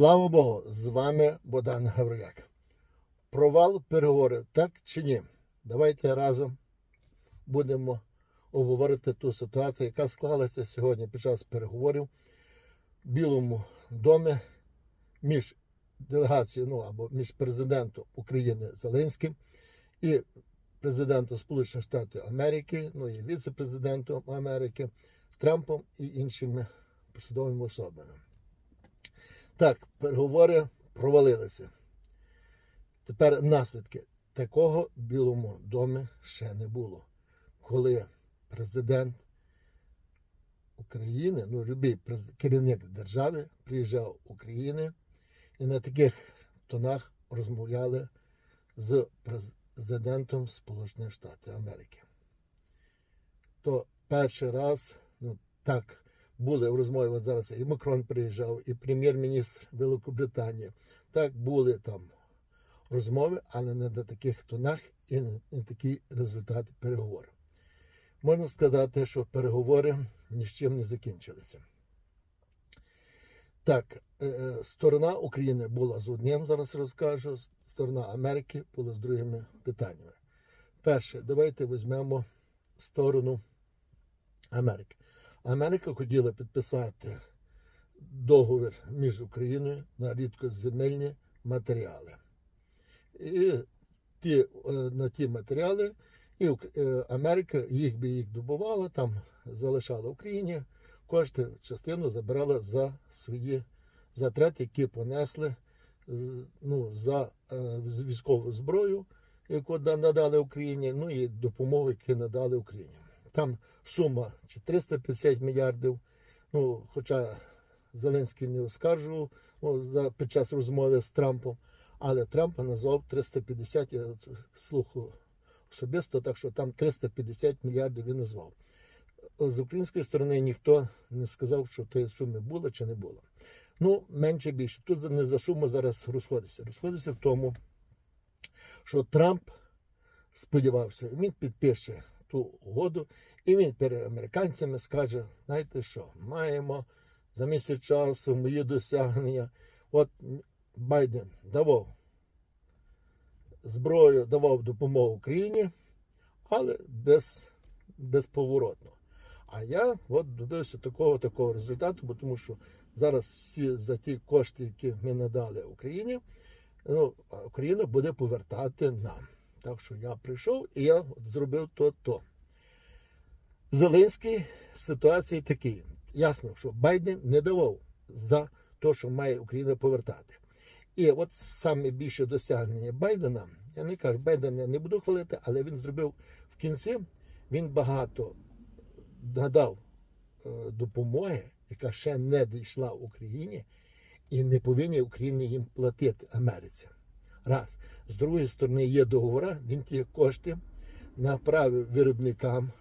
Слава Богу, з вами Богдан Гаврияк. Провал переговорів, так чи ні? Давайте разом будемо обговорити ту ситуацію, яка склалася сьогодні під час переговорів в Білому домі між делегацією, ну або між президентом України Зеленським і президентом Сполучених Штатів Америки, ну і віце-президентом Америки Трампом і іншими посадовими особами. Так, переговори провалилися. Тепер наслідки. Такого в Білому домі ще не було. Коли президент України, ну, любий керівник держави приїжджав в Україну і на таких тонах розмовляли з президентом Сполучених Штатів Америки. То перший раз, ну так, були в розмові зараз і Макрон приїжджав, і прем'єр-міністр Великобританії. Так були там розмови, але не на таких тонах і не такі результати переговорів. Можна сказати, що переговори ні з чим не закінчилися. Так, е, е, сторона України була з одним, зараз розкажу, сторона Америки була з другими питаннями. Перше, давайте візьмемо сторону Америки. Америка хотіла підписати договір між Україною на рідкоземельні матеріали. І ті, е, на ті матеріали і е, Америка їх би їх добувала, там залишала Україні, кошти частину забирала за свої затрати, які понесли ну, за е, військову зброю, яку надали Україні, ну і допомогу, яку надали Україні. Там сума чи 350 мільярдів. Ну, хоча Зеленський не оскаржував ну, під час розмови з Трампом, але Трампа назвав 350, я от особисто, так що там 350 мільярдів він назвав. З української сторони ніхто не сказав, що тої суми було чи не було. Ну, менше більше. Тут не за суму зараз розходиться. Розходиться в тому, що Трамп сподівався, він підпише ту угоду, і він перед американцями скаже: знаєте що, маємо за місяць часу мої досягнення. От Байден давав зброю, давав допомогу Україні, але без, безповоротно. А я от добився такого такого результату, бо тому що зараз всі за ті кошти, які ми надали Україні, ну, Україна буде повертати нам. Так що я прийшов і я зробив то-то. Зеленський ситуації такий. Ясно, що Байден не давав за те, що має Україна повертати. І от саме більше досягнення Байдена, я не кажу, Байдена не буду хвалити, але він зробив в кінці, він багато надав е, допомоги, яка ще не дійшла Україні, і не повинні Україні їм платити Америці. Раз. З другої сторони, є договори, він ті кошти направив виробникам,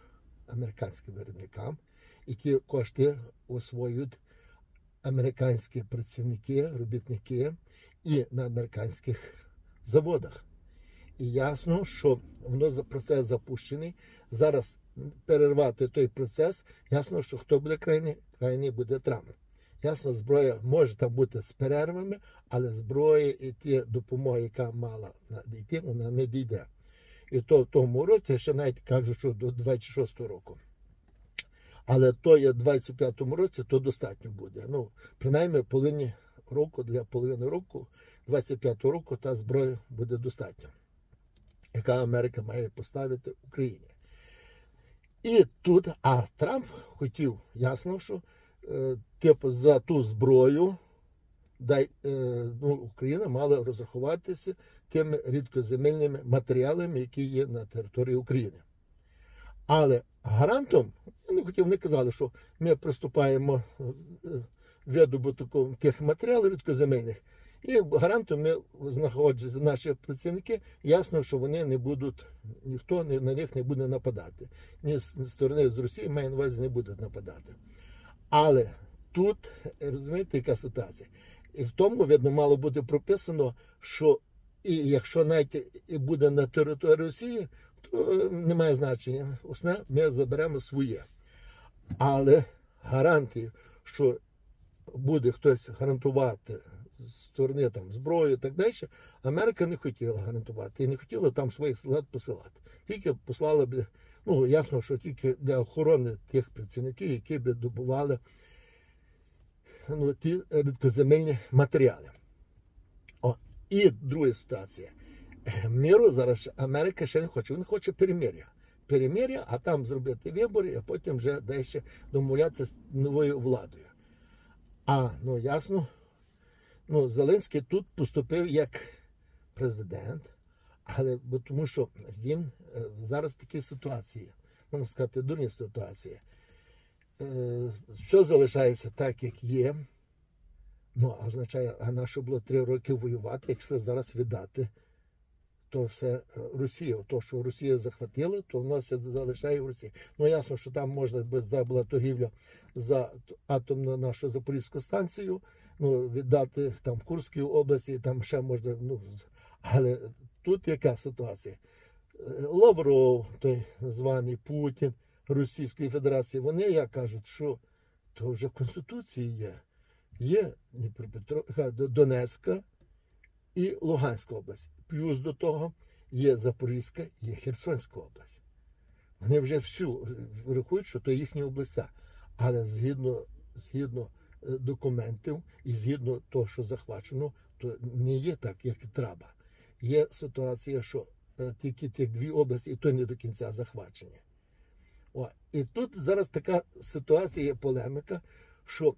американським виробникам, і ті кошти освоюють американські працівники, робітники і на американських заводах. І ясно, що воно за- процес запущений. Зараз перервати той процес, ясно, що хто буде крайний, крайний буде Трамп. Ясно, зброя може там бути з перервами, але зброя і ті допомоги, яка мала надійти, вона не дійде. І то в тому році, ще навіть кажу, що до 26 року. Але то є в 25-му році, то достатньо буде. Ну, принаймні, половині року, для половини року, 25-го року, та зброя буде достатньо, яка Америка має поставити Україні. І тут, а Трамп хотів, ясно, що типу за ту зброю дай, е, ну, Україна мала розрахуватися тими рідкоземельними матеріалами, які є на території України. Але гарантом, я не хотів, не казали, що ми приступаємо е, е, видобутку тих матеріалів рідкоземельних, і гарантом ми знаходяться наші працівники, ясно, що вони не будуть, ніхто на них не буде нападати. Ні з сторони з Росії, має на увазі, не будуть нападати. Але тут, розумієте, яка ситуація? І в тому, видно, мало бути прописано, що і якщо навіть і буде на території Росії, то е, немає значення. Усне ми заберемо своє. Але гарантії, що буде хтось гарантувати сторони там зброю і так далі, Америка не хотіла гарантувати і не хотіла там своїх солдат посилати. Тільки послала б, ну ясно, що тільки для охорони тих працівників, які б добували ну, ті рідкоземельні матеріали. О, і друга ситуація. Миру зараз Америка ще не хоче. Він хоче перемир'я. Перемир'я, а там зробити вибори, а потім вже далі домовлятися з новою владою. А ну ясно, ну, Зеленський тут поступив як президент, але бо тому що він е, зараз в такій ситуації, можна сказати, дурні ситуації. Е, все залишається так, як є. Ну, а означає, а на що було три роки воювати, якщо зараз віддати то все е, Росія. То, що Росія захватила, то воно все залишає в Росії. Ну ясно, що там можна би була торгівля за атомну нашу Запорізьку станцію, ну віддати там в Курській області, там ще можна. Ну але тут яка ситуація? Е, Лавров, той званий Путін Російської Федерації, вони як кажуть, що то вже в Конституції є. Є Дніпропетровська, Донецька і Луганська область. Плюс до того є Запорізька, є Херсонська область. Вони вже всю е, рахують, що то їхні областя. Але згідно, згідно е, документів і згідно того, що захвачено, то не є так, як і треба. Є ситуація, що е, тільки ті дві області, і то не до кінця захвачені. О, і тут зараз така ситуація, є полеміка, що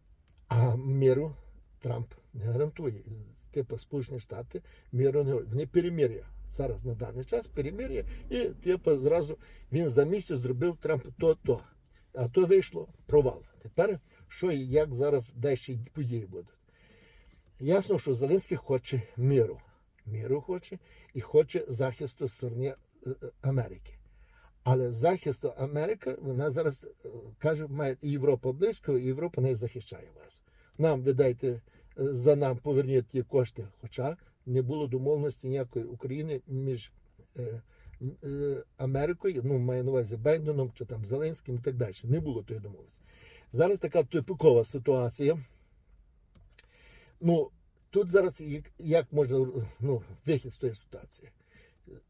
а миру Трамп не гарантує. Типу Сполучені Штати миру не вони перемир'я. Зараз на даний час перемир'я, і типу зразу він за місяць зробив Трамп то-то. А то вийшло провал. Тепер що і як зараз далі події будуть? Ясно, що Зеленський хоче миру. Миру хоче і хоче захисту сторони е, е, Америки. Але захисту Америка, вона зараз е, каже, має Європа близько, і Європа не захищає вас. Нам видайте е, за нам поверніть ті кошти. Хоча не було домовленості ніякої України між е, е, Америкою, ну маю на увазі Байденом чи там Зеленським і так далі. Не було тої домовленості. Зараз така типікова ситуація. Ну, тут зараз як, можна ну, вихід з тої ситуації.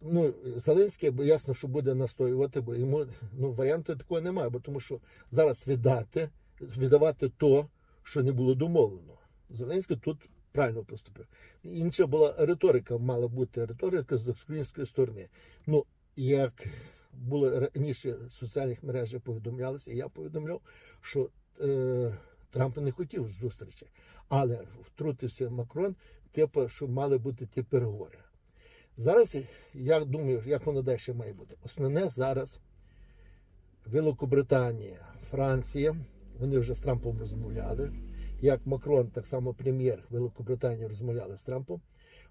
Ну, Зеленський, ясно, що буде настоювати, бо йому ну, варіанту такого немає, бо тому що зараз віддати, віддавати то, що не було домовлено. Зеленський тут правильно поступив. Інша була риторика, мала бути риторика з української сторони. Ну, як було раніше в соціальних мережах повідомлялося, я повідомляв, що е, Трамп не хотів зустрічі, але втрутився Макрон, типу, що мали бути ті переговори. Зараз я думаю, як воно далі має бути. Основне зараз Великобританія, Франція, вони вже з Трампом розмовляли. Як Макрон, так само прем'єр Великобританії розмовляли з Трампом.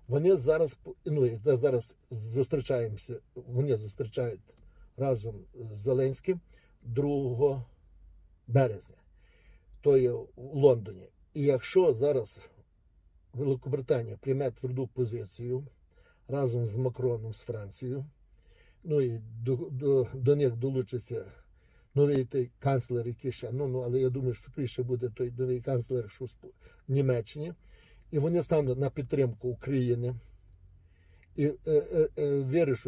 Вони зараз ну, зараз зустрічаємося. Вони зустрічають разом з Зеленським 2 березня, то є у Лондоні. І якщо зараз Великобританія прийме тверду позицію разом з Макроном, з Францією, ну і до, до, до них долучиться новий той канцлер, який ще, ну, ну, але я думаю, що скоріше буде той новий канцлер, що в Німеччині, і вони стануть на підтримку України. І е, е, е,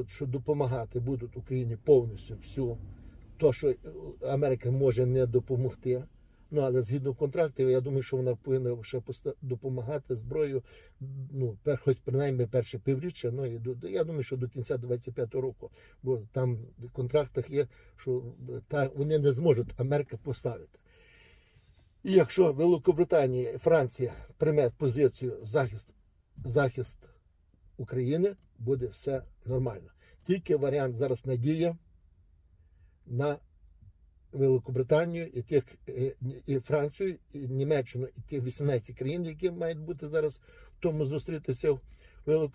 що допомагати будуть Україні повністю всю, то, що Америка може не допомогти. Ну, але згідно контрактів, я думаю, що вона повинна ще допомагати зброєю, ну, пер, хоч принаймні перше півріччя, ну і до, я думаю, що до кінця 25-го року, бо там в контрактах є, що та, вони не зможуть Америка поставити. І якщо Великобританія і Франція прийме позицію захист, захист України, буде все нормально. Тільки варіант зараз надія на Великобританію і тих е, і Францію, і Німеччину, і тих 18 країн, які мають бути зараз в тому зустрітися в Велик...